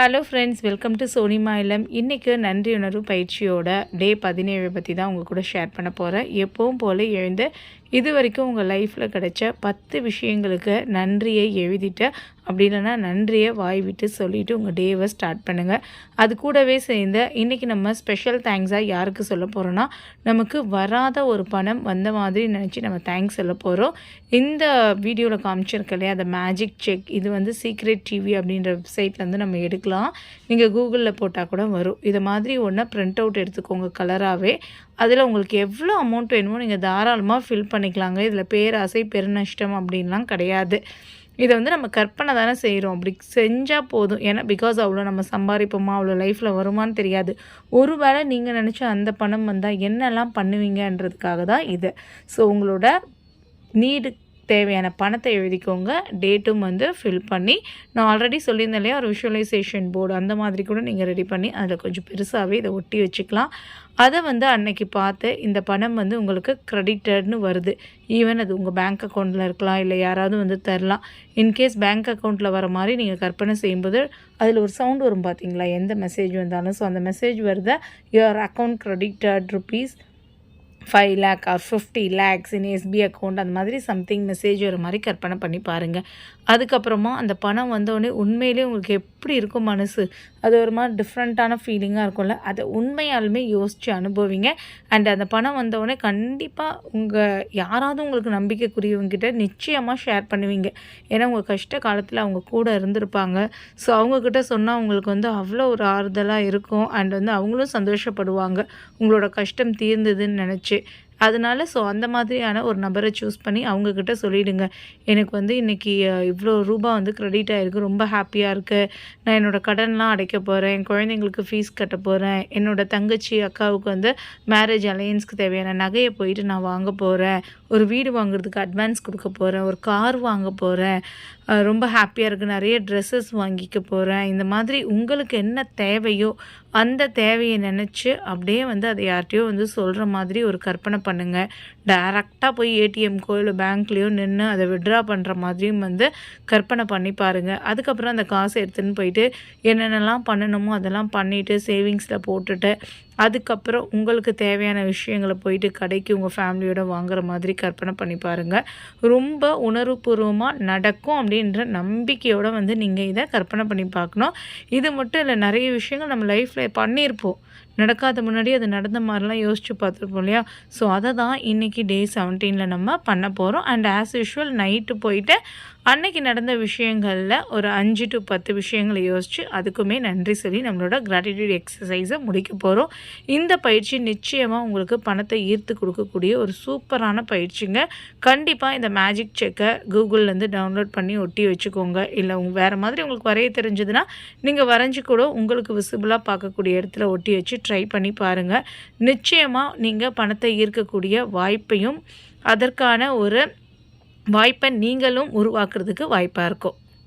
Hello friends welcome to சோனிமா இல்லம் இன்றைக்கு நன்றி உணர்வு பயிற்சியோட டே பதினேழு பற்றி தான் உங்கள் கூட ஷேர் பண்ண போகிறேன் எப்பவும் போல் எழுந்த இது வரைக்கும் உங்கள் லைஃப்பில் கிடைச்ச பத்து விஷயங்களுக்கு நன்றியை எழுதிட்டு அப்படி இல்லைன்னா நன்றியை வாய் விட்டு சொல்லிவிட்டு உங்கள் டேவை ஸ்டார்ட் பண்ணுங்கள் அது கூடவே சேர்ந்து இன்றைக்கி நம்ம ஸ்பெஷல் தேங்க்ஸாக யாருக்கு சொல்ல போகிறோன்னா நமக்கு வராத ஒரு பணம் வந்த மாதிரி நினச்சி நம்ம தேங்க்ஸ் சொல்ல போகிறோம் இந்த வீடியோவில் காமிச்சிருக்க இல்லையா அந்த மேஜிக் செக் இது வந்து சீக்ரெட் டிவி அப்படின்ற வெப்சைட்லேருந்து நம்ம எடுக்கலாம். நீங்கள் கூகுளில் போட்டால் கூட வரும். இதை மாதிரி ஒன்றா ப்ரிண்ட் அவுட் எடுத்துக்கோங்க கலராகவே அதில் உங்களுக்கு எவ்வளோ அமௌண்ட் வேணுமோ நீங்கள் தாராளமாக ஃபில் பண்ணிக்கலாங்க. இதில் பேராசை பெருநஷ்டம் அப்படின்லாம் கிடையாது. இதை வந்து நம்ம கற்பனை தானே செய்கிறோம் அப்படி செஞ்சால் போதும். ஏன்னா பிகாஸ் அவ்வளோ நம்ம சம்பாதிப்போமா அவ்வளோ லைஃப்பில் வருமானு தெரியாது. ஒரு வேளை நீங்கள் நினச்ச அந்த பணம் வந்தால் என்னெல்லாம் பண்ணுவீங்கன்றதுக்காக தான் இது. ஸோ உங்களோட நீடு தேவையான பணத்தை எழுதிக்கோங்க. டேட்டும் வந்து ஃபில் பண்ணி நான் ஆல்ரெடி சொல்லியிருந்தேன் இல்லையா ஒரு விஷுவலைசேஷன் போர்டு அந்த மாதிரி கூட நீங்கள் ரெடி பண்ணி அதில் கொஞ்சம் பெருசாகவே இதை ஒட்டி வச்சுக்கலாம். அதை வந்து அன்னைக்கு பார்த்து இந்த பணம் வந்து உங்களுக்கு க்ரெடிட்டட்னு வருது. ஈவன் அது உங்கள் பேங்க் அக்கௌண்ட்டில் இருக்கலாம் இல்லை யாராவது வந்து தரலாம். இன்கேஸ் பேங்க் அக்கௌண்ட்டில் வர மாதிரி நீங்கள் கற்பனை செய்யும்போது அதில் ஒரு சவுண்ட் வரும் பார்த்தீங்களா எந்த மெசேஜ் வந்தாலும். ஸோ அந்த message வருத your account credited rupees five lakh or fifty lakhs in SBI account அந்த மாதிரி சம்திங் மெசேஜ் வர மாதிரி கற்பனை பண்ணி பாருங்கள் அதுக்கப்புறமா அந்த பணம் வந்தோடனே உண்மையிலே உங்களுக்கு எப்படி இருக்கும் மனசு? அது ஒரு மாதிரி டிஃப்ரெண்ட்டான ஃபீலிங்காக இருக்கும்ல. அதை உண்மையாலுமே யோசித்து அனுபவிங்க. அண்ட் அந்த பணம் வந்தோடனே கண்டிப்பாக உங்கள் யாராவது உங்களுக்கு நம்பிக்கைக்குரியவங்ககிட்ட நிச்சயமாக ஷேர் பண்ணுவீங்க. ஏன்னா உங்கள் கஷ்ட காலத்தில் அவங்க கூட இருந்திருப்பாங்க. ஸோ அவங்கக்கிட்ட சொன்னால் அவங்களுக்கு வந்து அவ்வளோ ஒரு ஆறுதலாக இருக்கும். அண்ட் வந்து அவங்களும் சந்தோஷப்படுவாங்க. உங்களோட கஷ்டம் தீர்ந்ததுன்னு நினச்சி அதனால ஸோ அந்த மாதிரியான ஒரு நபரை சூஸ் பண்ணி அவங்கக்கிட்ட சொல்லிவிடுங்க எனக்கு வந்து இன்றைக்கி இவ்வளோ ரூபா வந்து க்ரெடிட் ஆகிருக்கு ரொம்ப ஹாப்பியாக இருக்குது நான் என்னோடய கடன்லாம் அடைக்க போகிறேன் என் குழந்தைங்களுக்கு ஃபீஸ் கட்ட போகிறேன் என்னோடய தங்கச்சி அக்காவுக்கு வந்து மேரேஜ் அலையன்ஸ்க்கு தேவையான நகையை போயிட்டு நான் வாங்க போகிறேன் ஒரு வீடு வாங்குறதுக்கு அட்வான்ஸ் கொடுக்க போகிறேன் ஒரு கார் வாங்க போகிறேன் ரொம்ப ஹாப்பியாக இருக்குது நிறைய ட்ரெஸ்ஸஸ் வாங்கிக்க போகிறேன் இந்த மாதிரி உங்களுக்கு என்ன தேவையோ அந்த தேவையை நினச்சி அப்படியே வந்து அதை யார்கிட்டையோ வந்து சொல்கிற மாதிரி ஒரு கற்பனை பண்ணுங்கள் டேரெக்டாக போய் ஏடிஎம்க்கோ இல்லை பேங்க்லேயோ நின்று அதை விட்ரா பண்ணுற மாதிரியும் வந்து கற்பனை பண்ணி பாருங்கள் அதுக்கப்புறம் அந்த காசை எடுத்துன்னு போயிட்டு என்னென்னலாம் பண்ணணுமோ அதெல்லாம் பண்ணிவிட்டு சேவிங்ஸில் போட்டுட்டு அதுக்கப்புறம் உங்களுக்கு தேவையான விஷயங்களை போயிட்டு கடைக்கு உங்கள் ஃபேமிலியோட வாங்குற மாதிரி கற்பனை பண்ணி பாருங்கள் ரொம்ப உணர்வுபூர்வமாக நடக்கும் அப்படின்ற நம்பிக்கையோடு வந்து நீங்கள் இதை கற்பனை பண்ணி பார்க்கணும். இது மட்டும் இல்லை நிறைய விஷயங்கள் நம்ம லைஃப்பில் பண்ணியிருப்போம். நடக்காத முன்னாடி அது நடந்த மாதிரிலாம் யோசித்து பார்த்துருப்போம் இல்லையா? ஸோ அதை தான் இன்றைக்கி டே செவன்டீனில் நம்ம பண்ண போகிறோம் அண்ட் ஆஸ் யூஷுவல் நைட்டு போயிட்டு அன்னைக்கு நடந்த விஷயங்களில் ஒரு அஞ்சு டு பத்து விஷயங்களை யோசித்து அதுக்குமே நன்றி சொல்லி நம்மளோட கிராட்டிடியூட் எக்ஸசைஸை முடிக்க போகிறோம் இந்த பயிற்சி நிச்சயமாக உங்களுக்கு பணத்தை ஈர்த்து கொடுக்கக்கூடிய ஒரு சூப்பரான பயிற்சிங்க. கண்டிப்பாக இந்த மேஜிக் செக்கை கூகுள்லேருந்து டவுன்லோட் பண்ணி ஒட்டி வச்சுக்கோங்க. இல்லை உங்கள் வேறு மாதிரி உங்களுக்கு வரைய தெரிஞ்சதுன்னா நீங்கள் வரைஞ்சி கூட உங்களுக்கு விசிபிளாக பார்க்கக்கூடிய இடத்துல ஒட்டி வச்சு ட்ரை பண்ணி பாருங்கள் நிச்சயமாக நீங்கள் பணத்தை ஈர்க்கக்கூடிய வாய்ப்பையும் அதற்கான ஒரு வாய்ப்பை நீங்களும் உருவாக்குறதுக்கு வாய்ப்பாக இருக்கும்.